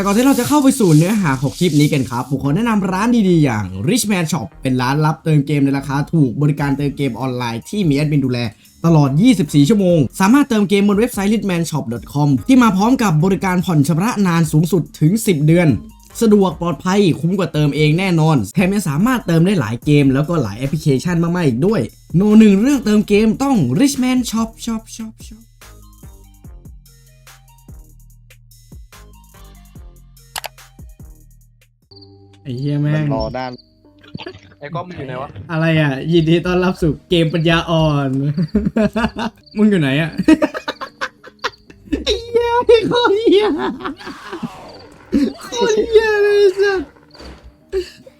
แต่ก่อนที่เราจะเข้าไปสู่เนื้อหาของคลิปนี้กันครับ ผมขอแนะนำร้านดีๆ อย่าง Richman Shop เป็นร้านรับเติมเกมในราคาถูกบริการเติมเกมออนไลน์ที่มีแอดมินดูแลตลอด 24 ชั่วโมง สามารถเติมเกมบนเว็บไซต์ richmanshop.com ที่มาพร้อมกับบริการผ่อนชำระนานสูงสุดถึง 10 เดือน สะดวกปลอดภัยคุ้มกว่าเติมเองแน่นอน แถมยังสามารถเติมได้หลายเกม แล้วก็หลายแอปพลิเคชันมากๆอีกด้วย โนหนึ่งเรื่องเติมเกมต้อง Richman Shop Shop Shop Shop ไอ้เหี้ยแม่มันง รอด้าน ไอ้ก๊อฟมันอยู่ไหนวะอะไรอะ ยินดีต้อนรับสู่เกมปัญญาอ่อน มึงอยู่ไหนอะ ไอ้เหี้ยไอ้โคตรเหี้ยโคตรเหี้ยเลยสัส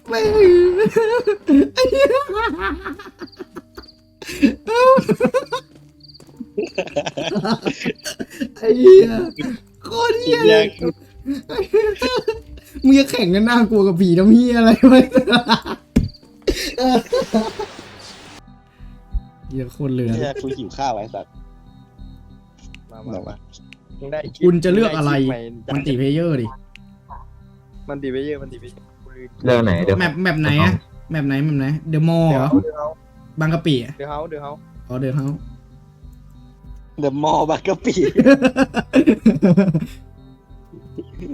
แม่งไอ้เหี้ยไอ้เหี้ยโคตรเหี้ยเลย มึงจะแข่งกันน่ากลัวกับผีน้ำเหี้ยอะไรวะเหี้ยโคตรเหลือเนี่ยกูหิวข้าวไอ้สัตว์มาบมาอกว่ามึงได้ลิปคุณจะเลือกอะไรมึงด้คลิปใหมันติเพลเยอร์ดิ มันตีไปเยอะมันตีไปเยอะเรื่องไหนเดี๋ยว แมปแมปไหนอะแมปไหนแมปไหน เดอะมอลเดี๋ยวเหรอ เดี๋ยวเขาบางกะปิอะเดี๋ยวเขาเดี๋ยวเขาอ๋อเดอะเฮาเดอะมอลล์บางกะปิ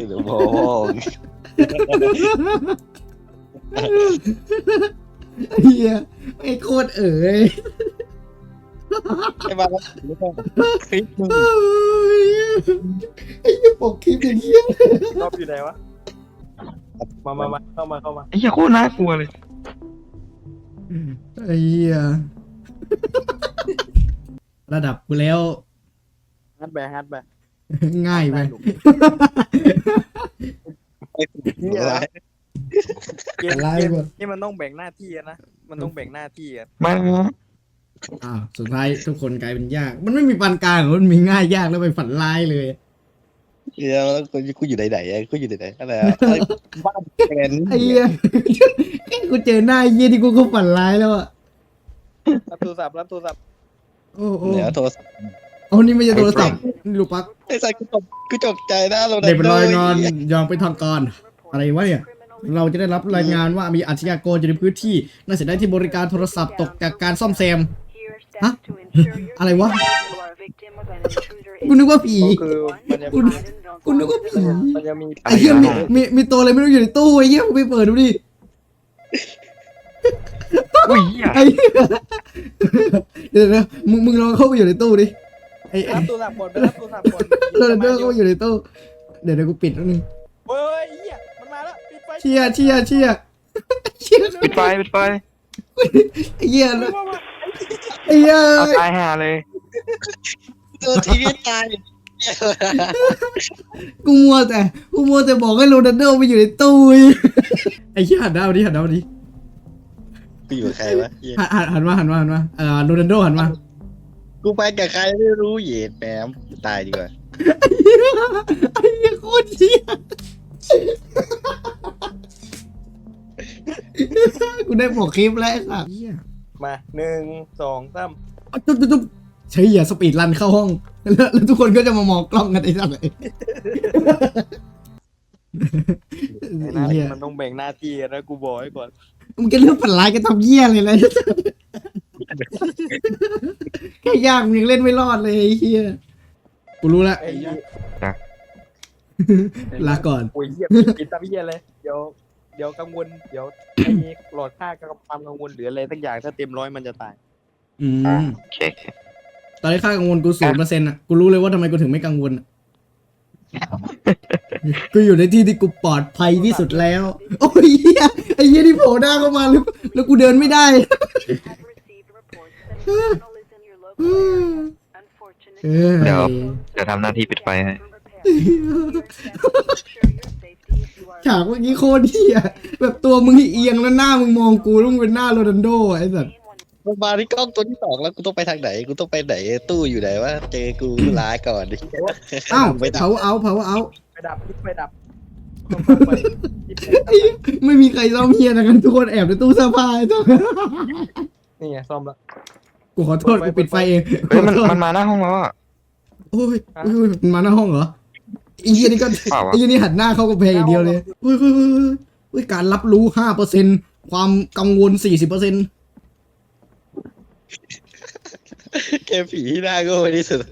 เดอะมอลล์ เฮียไอ้โคตรเอ๋ยไอ้บ้าไม่ต้องคลิปมึงเอ้ยไอ้เหี้ยปกคลิปอย่างเงี้ยก๊อฟอยู่ไหนวะ มามามาเข้ามาเข้ามาไอ้เหี้ยโคตรน่ากลัวเลย ไอ้เหี้ยระดับกูแล้วฮัดไปฮัดไปง่ายไป ไอ้เหี้ยอะไรเกมอะไรเกมวะนี่มันต้องแบ่งหน้าที่อะนะ มันต้องแบ่งหน้าที่อะมาอ้าวสุดท้ายทุกคนกลายเป็นยาก มันไม่มีปานกลางหรอกมันมีง่ายยากแล้วไปฝันร้ายเลย เดี๋ยวกูกูอยู่ไหนๆอะกูอยู่ไหนๆอะไรอะไอ้บ้านแฟนไอ้เหี้ยแค่กูเจอหน้าไอ้เหี้ยที่กูก็ฝันร้ายแล้วอะรับโทรศัพท์รับโทรศัพท์โอ้โหเดี๋ยวโทรศัพท์ โอ้นี่ไม่ใช่โทรศัพท์นี่ลูกปักไอ้สัตว์กูตกกูจกใจนะเราเด็กเป็นรอยนอนยอมเป็นทางการ อะไรวะเนี่ย เราจะได้รับรายงานว่ามีอาชญากรอยู่ในพื้นที่ น่าเสียดายที่บริการโทรศัพท์ตกจากการซ่อมแซม ฮะ อะไรวะ กูนึกว่าผี ก็คือมันจะกูกูนึกว่าผี มันจะมีไอ้เหี้ยมีมีมีตัวอะไรไม่รู้อยู่ในตู้ไอ้เหี้ยมึงไปเปิดดูดิ อุ้ยเหี้ยไอ้เหี้ยเดี๋ยวนะมึงมึงลองเข้าไปอยู่ในตู้ดิ ไอ้ไอ้รับโทรศัพท์ก่อนไปรับโทรศัพท์ก่อนโรนัลโดเข้าไปอยู่ในตู้เดี๋ยวเดี๋ยวกูปิดนิดนึงเฮ้ยเหี้ยมันมาแล้วปิดไฟเชียร์เชียร์เชียร์เชียร์ปิดไฟปิดไฟไอ้เหี้ยมามามาไอ้เหี้ยเอาตายห่าเลยตัวทีวีตายกูมัวแต่กูมัวแต่บอกให้โรนัลโดไปอยู่ในตู้ไอ้เหี้ยหันหน้ามาดิหันหน้ามาดิกูอยู่กับใครวะเหี้ยหันหันหันมาหันมาหันมาเออโรนัลโดหันมา กูไปกับใครไม่รู้เหยียดแหมมตายดีกว่าไอ้เหี้ยโคตรเหี้ยกูได้บอกคลิปแล้วไอ้สัสเหี้ยมาหนึ่งสองสามจุ๊บจุ๊บจุ๊บใช้อย่าสปีดรันเข้าห้องแล้วแล้วทุกคนก็จะมามองกล้องกันไอ้สัสเลยไอ้ไอ้นั่นเหี้ยมันต้องแบ่งหน้าที่นะกูบอกไว้ก่อน มึงจะเลือกฝันร้ายกันทำเหี้ยเลยนะ แค่ยากมึงยังเล่นไม่รอดเลยไอ้เหี้ยกูรู้แล้วไอ้เหี้ยลาก่อนโอ้ยเหี้ยปิดตาเหี้ยเลย เดี๋ยว เดี๋ยวกังวล เดี๋ยวไอ้หลอดค่ากับความกังวลหรืออะไรสักอย่างถ้าเต็มร้อยมันจะตาย อืมโอเค ตอนนี้ค่ากังวลกูศูนย์เปอร์เซ็นต์อะ กูรู้เลยว่าทำไมกูถึงไม่กังวลอะกูอยู่ในที่ที่กูปลอดภัยที่สุดแล้ว โอ้ยเหี้ยไอ้เหี้ยที่โผล่หน้าเข้ามาแล้วแล้วกูเดินไม่ได้ เออเดี๋ยวเดี๋ยวทำหน้าที่ปิดไฟให้ฉากเมื่อกี้โคตรเหี้ยแบบตัวมึงเอียงแล้วหน้ามึงมองกูแล้วมึงเป็นหน้าโรนัลโดอะไอ้สัสมึงมาที่กล้องตัวที่สองแล้วกูต้องไปทางไหนกูต้องไปไหนตู้อยู่ไหนวะเจอกูลาก่อนดิอ้าวไปดับเผาเอาเผาเอาไปดับพิษไปดับไปพิษไปดับไอ้เหี้ยไม่มีใครซ่อมเฮียนะกันทุกคนแอบในตู้เสื้อผ้าไอ้สัสนี่ไงซ่อมละ กูขอโทษกูปิดไฟเองเฮ้ยมันขอโทษมันมาหน้าห้องแล้วอะ โอ้ยโอ้ยมันมาหน้าห้องเหรอไอ้เหี้ยนี่ก็เปล่าวะ ไอ้เหี้ยนี่หันหน้าเข้ากำแพงอย่างเดียวเลยเฮ้ยเฮ้ยเฮ้ยเฮ้ยเฮ้ยการรับรู้ห้าเปอร์เซ็นความกังวลสี่สิบเปอร์เซ็นต์เกมผีที่น่าโง่ที่สุด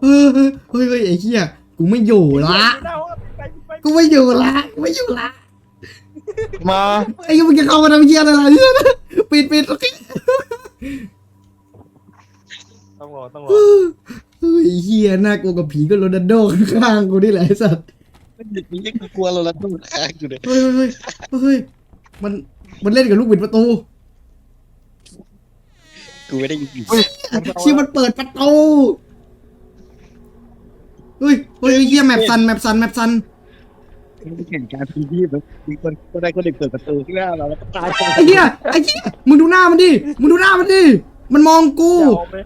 เฮ้ยเฮ้ยเฮ้ยเฮ้ยเฮ้ยเฮ้ยไอ้เหี้ยกูไม่อยู่ละเฮ้ยไปไปไปกูไม่อยู่ละกูไม่อยู่ละมาไอ้เหี้ยมึงจะเข้ามาทำเหี้ยอะไรเนี่ย ปิดปิดโอเคต้องรอต้องรอเฮ้ยเหี้ยน่ากลัวกับผีก็โรนัลโดข้างๆกูนี่แหละไอ้สัสมันหยุดนี้กูกลัวเราแล้วต้องค้างอยู่เลยเฮ้ยเฮ้ยเฮ้ยเฮ้ยมันมันเล่นกับลูกบิดประตูกูไม่ได้ยินชี่มันเปิดประตูเฮ้ยเฮ้ยเหี้ยแมปซันแมปซันแมปซัน เห็นการพีที่แบบมีคนคนใดคนหนึ่งเปิดประตูที่หน้าเราแล้วก็ตายไอ้เหี้ยไอ้เหี้ยมึงดูหน้ามันดิมึงดูหน้ามันดิมันมองกูยาวไป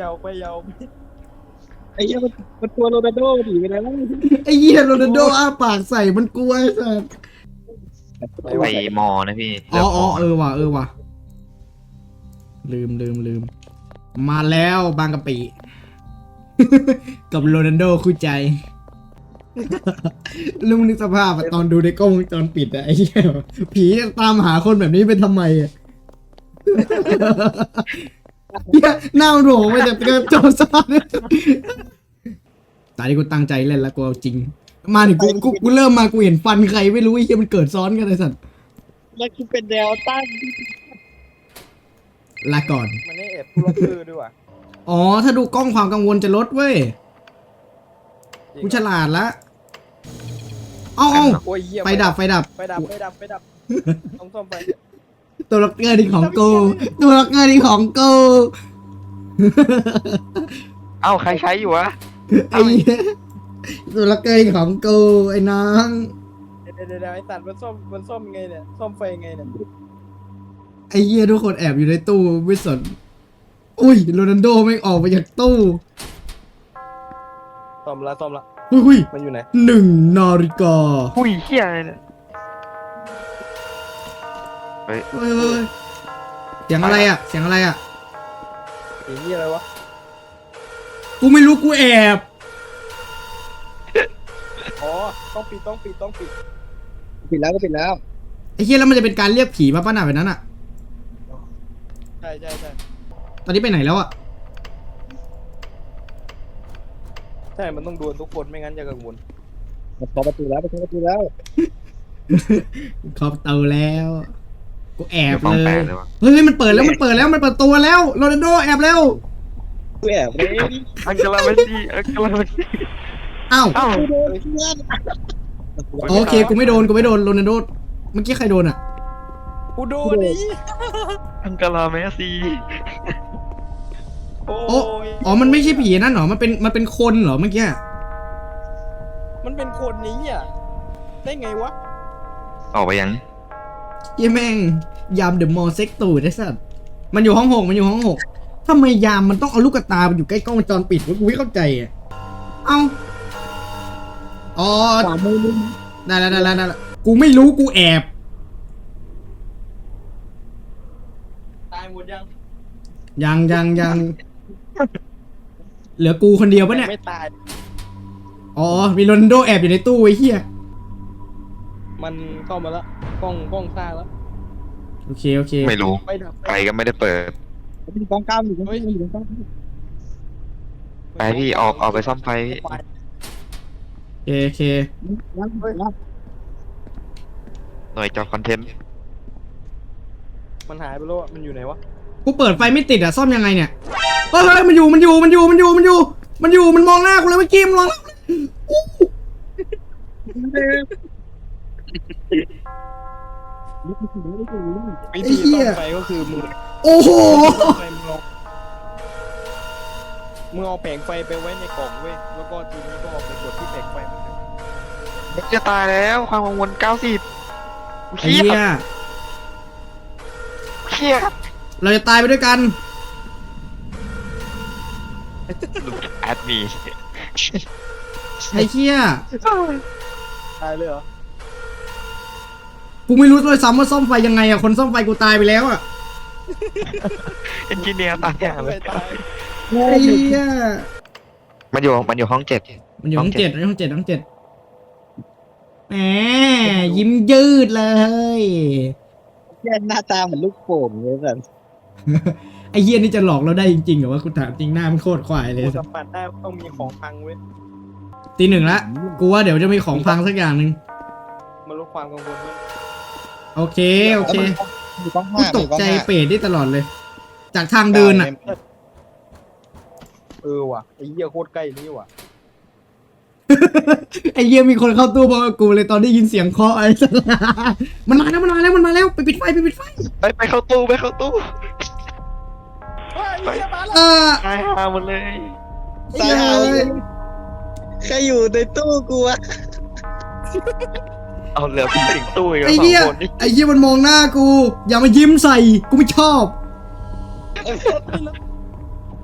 ยาวไปยาวไปไอ้เหี้ยมันมันตัวโรนัลโดหนีไปแล้วไอ้เหี้ยโรนัลโดอ้าปากใส่มันกลัวไอ้สัสไปมอนะพี่อ๋ออ๋อเออว่ะเออว่ะลืมลืมลืมมาแล้วบางกะปิ กับโรนัลโดคู่ใจ ล้วมึงนึกสภาพอะตอนดูในกล้องวงจรปิดอะไอ้เหี้ยผีตามหาคนแบบนี้เป็นทำไมอะเหี้ยหน้ามันโหลไปแต่เกิดจอซ่อนตอนนี้กูตั้งใจเล่นแล้วกูเอาจริง มาถึงกูกูกูเริ่มมากูเห็นฟันใครไม่รู้ไอ้เหี้ยมันเกิดซ้อนกันไอ้สัตว์แล้วกูเป็นแนวตั้งลาก่อน มันนี่เอ็ดผู้ล็อกคือด้วยว่ะอ๋อ ถ้าดูกล้องความกังวลจะลดเว้ยจริง กูฉลาดละเอาเอาโอ้ยเหี้ยไฟดับไฟดับ ไฟดับไฟดับไฟดับต้องซ่อมไฟตัวล็อกเกอร์นี่ของกู ตัวล็อกเกอร์นี่ของกู เอ้าใครใช้อยู่วะ ไอ้เหี้ยตัวล็อกเกอร์นี่ของกูไอ้น้องเดี๋ยวเดี๋ยวเดี๋ยวไอ้สัตว์มันซ่อมมันซ่อมยังไงเนี่ยซ่อมไฟยังไงเนี่ยไอ้เหี้ยทุกคนแอบอยู่ในตู้ไม่สน อุ้ยโรนัลโดไม่งออกมาจากตู้ ซ่อมละซ่อมละอุ้ยอุ้ยมันอยู่ไหนหนึ่งนาฬิกาอุ้ยเฮียอะไรเนี่ยเฮ้ยเฮ้ยเฮ้ยเสียงอะไรอะ เสียงอะไรอะสีนี่อะไรวะกูไม่รู้กูแอบอ๋อต้องปิดต้องปิดต้องปิด ปิดแล้วก็ปิดแล้วไอ้เหี้ยแล้วมันจะเป็นการเรียกผีมาป้าหนาแบบนั้นอะ ใช่ใช่ใช่ตอนนี้ไปไหนแล้วอะ ใช่มันต้องดวลทุกคนไม่งั้นจะกังวลมันพอประตูแล้วมันพอประตูแล้วครอบเตาแล้ว กูแอบฟองเลแปย ดเลยวะเฮ้ยมันเปิดแล้วมันเปิดแล้วมันเปิดตัวแล้วโรนัลโดแอบแล้วกูแอบเลยอังกฤษไม่ดีอังกฤษไม่ดีอ้าว เอ้า กูโดนเพื่อนโอเค กูไม่โดน กูไม่โดนโรนัลโด เมื่อกี้ใครโดนอะ กูโดนดิอังกฤษเมสซี่ โอ้โอ้ยอ๋อ มันไม่ใช่ผีนั่นเหรอ มันเป็น มันเป็นคนเหรอเมื่อกี้ มันเป็นคนนี้อะ ได้ไงวะ ออกไปยัง เหี้ยแม่ง ยามเดอะมอลเซ็กตูดไอ้สัสมันอยู่ห้องหกมันอยู่ห้องหกทำไมยามมันต้องเอาลูกกระตาไปอยู่ใกล้กล้องวงจรปิดวะกูไม่เข้าใจอะเอ้าอ๋อขวามือมึงได้แล้วได้แล้วได้แล้วกูไม่รู้กูแอบ ตายหมดยังยังยังยัง เหลือกูคนเดียวปะเนี่ย ไม่ตาย อ๋อ มีโรนัลโดแอบอยู่ในตู้ไอ้เหี้ย มันเข้ามาแล้วกล้องกล้องซ่าแล้วโอเค โอเค ไม่รู้ไฟดับไฟก็ไม่ได้เปิดมีกองกล้ามอยู่ตรงนี้อยู่ตรงกล้ามไปพี่ออกออกไปซ่อมไฟพี่ไฟโอเคโอเครับรับหน่วยจอคอนเทนต์ มันหายไปแล้วอะมันอยู่ไหนวะ กูเปิดไฟไม่ติดอะซ่อมยังไงเนี่ย เฮ้ยเฮ้ยมันอยู่มันอยู่มันอยู่มันอยู่มันอยู่ มันอยู่มันมองหน้ากูเลยเมื่อกี้มันมองหน้ากูเลยอู้วิธีซ่อมไฟก็คือมึงโอ้โหไฟมึงเอามึงเอาแผงไฟไปไว้ในกล่องเว้ยแล้วก็ทีนี้ก็เอาไปกดที่แผงไฟมันเลยจะตายแล้วความกังวลเก้าสิบไอ้เฮีเหี้ยยเฮียเราจะตายไปด้วยกัน แอดมีไอ้เหี้ยตายเลยเหรอกูไม่รู้ด้วยซ้ำว่าซ่อมไฟยังไงอะคนซ่อมไฟกูตายไปแล้วอะเอนจิเนียร์ตายอย่างเลไม่ยตายไอ้เหี้ยมันอยู่มันอยู่ห้องเจ็ดมันอยู่ห้องห้องเจ็เจ็ดดห้องเจ็ดห้องเจ็ดแหมยิ้มยืดเลยแค่หน้าตาเหมือนลูกโป่งเลยแบบ ไอ้เฮียนี่จะหลอกเราได้จริงๆเหรอวะคุณถามจริงหน้ามันโคตรควายเลยกูสัมผัสได้ต้องมีของพังเว้ยตีหนึ่งละกูว่าเดี๋ยวจะมีของพังสักอย่างหนึ่งมันลดความกังวลเว้ยโอเคโอเคอยู่กล้องกูห้าตกใจเป็ดได้ตลอดเลย จากทางเดินอะ เออว่ะไอ้เหี้ยโคตรใกล้นี่ว่ะไอ้เหี้ยมีคนเข้าตู้พร้อมกับกูเลยตอนได้ยินเสียงเคาะไอ้สัสมันมาแล้วมันมาแล้วมันมาแล้วไปปิดไฟไปปิดไฟ ไปไปเข้าตู้ไปเข้าตู้เฮ้ย ไอ้เหี้ยมาแล้วเออตายหาหมดเลยตายหาเลยใครอยู่ในตู้กูวะเอาเหลือพี่สิงตู้อีกแล้วไอ้สองเหี้ยคนนี่ไอ้เหี้ยมันมองหน้ากู อย่ามายิ้มใส่กูไม่ชอบ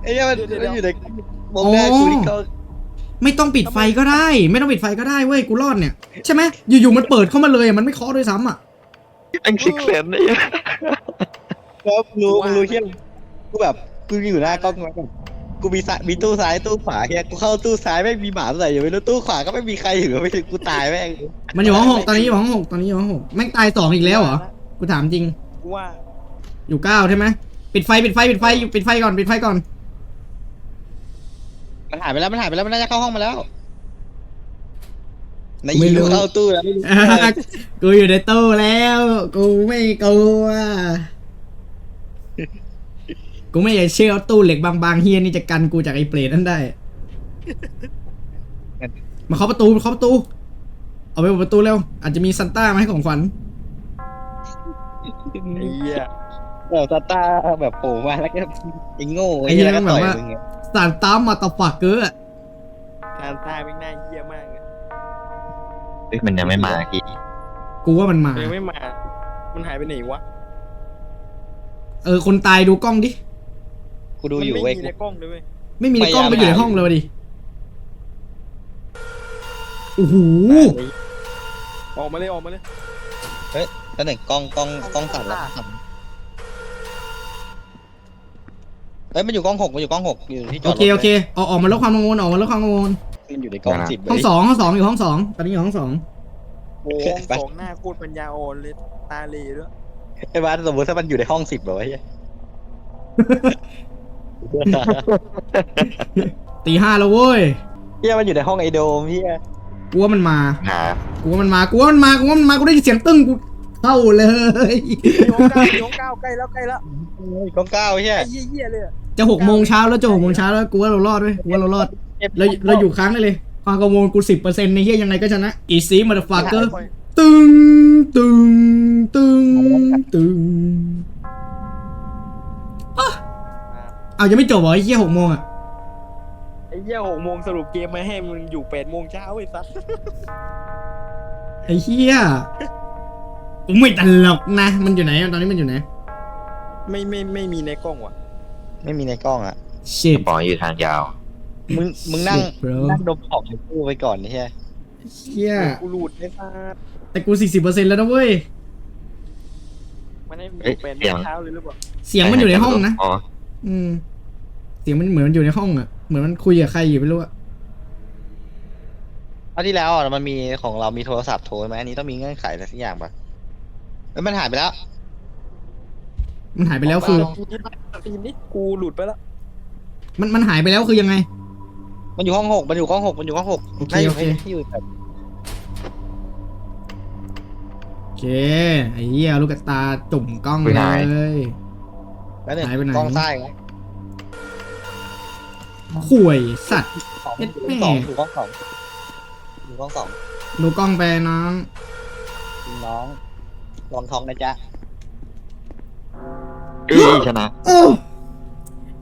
ไอ้เนี่ยมันมันอยู่ในมองหน้ากูที่กล้องไม่ต้องปิดไฟก็ได้ ไม่ต้องปิดไฟก็ได้เว้ยกูรอดเนี่ยใช่ไหมอยู่ๆมันเปิดเข้ามาเลยอะมันไม่เคาะด้วยซ้ำอะแองซิกเซนนี่แล้วรู้มึงรู้เที่ย กูแบบกูอยู่หน้ากล้องมาแบบกูมีซ้ายมีตู้ซ้ายตู้ขวาเฮียกูเข้าตู้ซ้ายไม่งมีหมาใส่อยู่ไม่รู้ตู้ขวาก็ไม่มีใครอยู่ไม่ถึงกูตายแม่งมันอยู่ห้องหกตอนนี้อยู่ห้องหกตอนนี้อยู่ห้องหกแม่งตายสองอีกแล้วเหรอกูถามจริง กูว่าอยู่เก้าใช่ไหมปิดไฟปิดไฟปิดไฟปิดไฟก่อนปิดไฟก่อน มันหายไปแล้วมันหายไปแล้วมันน่าจะเข้าห้องมาแล้วในไม่ยิรู้วเข้าตู้แล้วไม่รู้ กูอยู่ในตู้แล้ว กูไม่กลัว กูไม่อยากเชื่อว่าตู้เหล็กบางๆเฮียนี่จะกันกูจากไอ้เปรตนั่นได้ มาเคาะประตูมาเคาะประตู เอาไปเปิดประตูเร็ว อาจจะมีซันต้ามาให้ของขวัญ ไอ้เหี้ยแบบสตาร์แบบโผล่มาแล้วก็ไอ้โง่ไอ้เหี้ยแล้วก็แบบต่อยว่ามึงไงซานต้ามาตาฝักเกอร์การตายเป็นหน้าเหี้ยมากเลยเฮ้ยมันยังไม่มาพี่กูว่ามันมายังไม่มา มันหายไปไหนวะ เออ คนตายดูกล้องดิ กูดูมันอยู่ไม่เว้ยมีในกล้องเลยเว้ยไม่มีในกล้องพไปยายาม อยู่ในหาห้องเลยวะดิ โอ้โห ออกมาเลยออกมาเลยแล้วหนึ่งกล้องกล้องกล้องสั่นแล้วสั่นเอ้ยมันอยู่กล้องหกมันอยู่กล้องหกอยู่ที่จโออดรถเค โอเคออกออกมาลดความกังวลออกมาลดความกังวลมันอยู่ในกล้องสิบห้องสองห้องสองอยู่ห้องสองตอนนี้อยู่ห้องสอง โอ้โหสองหน้าโคตรปัญญาอ่อนเลยตาเหลด้วย ไอ้บ้านสมมติถ้ามันอยู่ในห้องสิบแบบว่าเหี้ยตีห้าแล้วเว้ยเฮียมันอยู่ในห้องไอโดมเฮียกูว่ามันมาหากูว่ามันมากูว่ามันมากูว่ามันมากูได้ยินเสียงตึ้งกูเข้าเลยโยงเก้าโยงเก้าใกล้แล้วใกล้แล้วกล้องเก้าเฮียไอ้เหี้ยๆเลยอะจะหกโมงเช้าแล้วจะหกโมงเช้าแล้วกูว่าเรารอดเว้ยกูว่าเรารอดเราเราอยู่ค้างได้เลยความกังวลกูสิบเปอร์เซ็นต์ในเฮียยังไงก็ชนะอีซีมาดฟาเกอร์ ตึงตึงตึงตึงอะเอายังไม่จบเหรอไอ้เฮียหกโมงอะ ไอ้เหี้ยหกโมงสรุปเกมมาให้มึงอยู่แปดโมงเช้าไอ้สัสไอ้เฮียกูไม่ตลกนะ มันอยู่ไหนอะตอนนี้มันอยู่ไหนไม่ไม่ไม่มีในกล้องว่ะ ไม่มีในกล้องอะ shit ปล่อยอยู่ทางยาว มึงมึงนั่ง bro นั่งดมของในตู้ไปก่อนนี่เฮียเฮียกูหลุดไอ้สัส แต่กูสี่สิบเปอร์เซ็นต์แล้วนะเว้ย มันให้มึงอเอ้ยยู่แปดโมเสียงงเช้าเลยหรือเปล่าเสียงมันอยู่ในห้องนะ อ๋ออืม เสียงมันเหมือนมันอยู่ในห้องอะเหมือนมันคุยกับใครอยู่ไม่รู้อะเอาที่แล้วอะมันมีของเรามีโทรศัพท์โทรไหมอันนี้ต้องมีเงื่อนไขอะไรสักอย่างปะเอ้ยมันหายไปแล้ว มันหายไปแล้วคือทีมนี้กูหลุดไปแล้วมันมันหายไปแล้วคือยังไง มันอยู่ห้องหกมันอยู่ห้องหกมันอยู่ห้องหกโอเคน่าอยู่โอเค ให้อยู่แบบ เคไอ้เหี้ยลูกกระตาจุ่มกล้องเลยแล้วหนึ่งหายไปไหน กล้องซ้ายไงข่วยสัตว์ สองเอ็ดอยู่แม่ สองอยู่กล้องสองอยู่กล้องสองดูกล้องไปน้องน้องลองท้องนะจ๊ะ เอ้ยชนะ โอ้